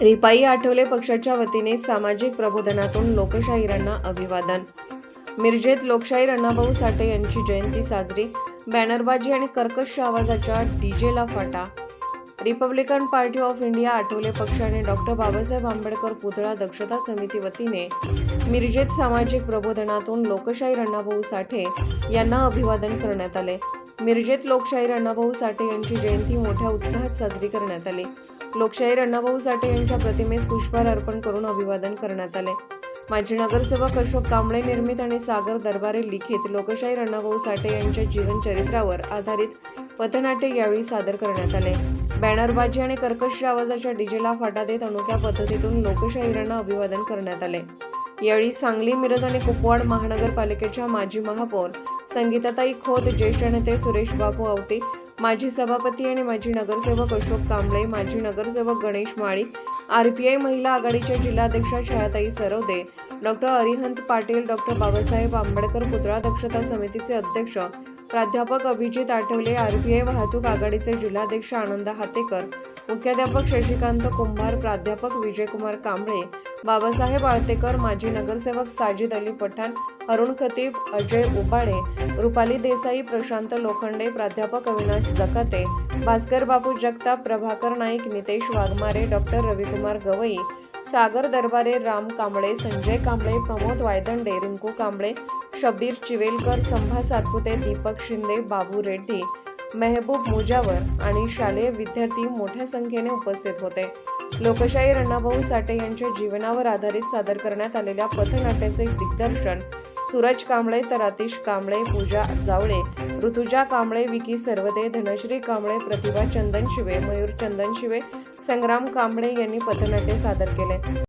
रिपाई आठवले पक्षाच्या वतीने सामाजिक प्रबोधनातून लोकशाहीरांना अभिवादन. मिरजेत लोकशाहीर अण्णाभाऊ साठे यांची जयंती साजरी बॅनरबाजी आणि कर्कश आवाजाच्या डीजेला फाटा. Republican Party of India Athawale पक्ष आणि डॉक्टर बाबासाहेब आंबेडकर पुतळा दक्षता समिती वतीने मिरजेत सामाजिक प्रबोधनातून लोकशाहीर अण्णाभाऊ साठे यांना अभिवादन करण्यात आले. मिरजेत लोकशाहीर अण्णाभाऊ साठे यांची जयंती मोठ्या उत्साहात साजरी करण्यात आली. लोकशाहीर अण्णाभाऊ साठे यांच्या प्रतिमेस पुष्पहार अर्पण करून अभिवादन करण्यात आले. माजी नगरसेवक अशोक कांबळे निर्मित आणि सागर दरबारे लिखित लोकशाहीर अण्णाभाऊ साठे यांच्या जीवनचरित्रावर आधारित पथनाट्य यावेळी सादर करण्यात आले. बॅनरबाजी आणि कर्कश आवाजाच्या डीजेला फाटा देत अनोख्या पद्धतीतून लोकशाहीरांना अभिवादन करण्यात आले. यावेळी सांगली मिरज आणि कुपवाड महानगरपालिकेच्या माजी महापौर संगीताताई खोत ज्येष्ठ नेते सुरेश बापू आवटे माजी सभापती आणि माजी नगरसेवक अशोक कांबळे माजी नगरसेवक गणेश माळी आरपीआय महिला आघाडीच्या जिल्हाध्यक्षा छायाताई सरवदे डॉक्टर अरिहंत पाटील डॉक्टर बाबासाहेब आंबेडकर पुतळा दक्षता समितीचे अध्यक्ष प्राध्यापक अभिजित आठवले आरपीआय वाहतूक आघाडीचे जिल्हाध्यक्ष आनंद हातेकर मुख्याध्यापक शशिकांत कुंभार प्राध्यापक विजयकुमार कांबळे बाबासाहेब आळतेकर माजी नगरसेवक साजिद अली पठाण अरुण खतीब अजय उबाळे रुपाली देसाई प्रशांत लोखंडे प्राध्यापक अविनाश जकाते भास्कर बापू जगताप प्रभाकर नाईक नितेश वाघमारे डॉक्टर रविकुमार गवई सागर दरबारे राम कांबळे संजय कांबळे प्रमोद वायदंडे रिंकू कांबळे शब्बीर चिवेलकर संभा सातपुते दीपक शिंदे बाबू रेड्डी मेहबूब मुजावर आणि शालेय विद्यार्थी मोठ्या संख्येने उपस्थित होते. लोकशाही अण्णाभाऊ साठे यांच्या जीवनावर आधारित सादर करण्यात आलेल्या पथनाट्याचे दिग्दर्शन सूरज कांबळे तर अतिश कांबळे पूजा जावळे ऋतुजा कांबळे विकी सर्वदे धनश्री कांबळे प्रतिभा चंदन शिवे मयूर चंदन शिवे संग्राम कांबळे यांनी पथनाट्य सादर केले.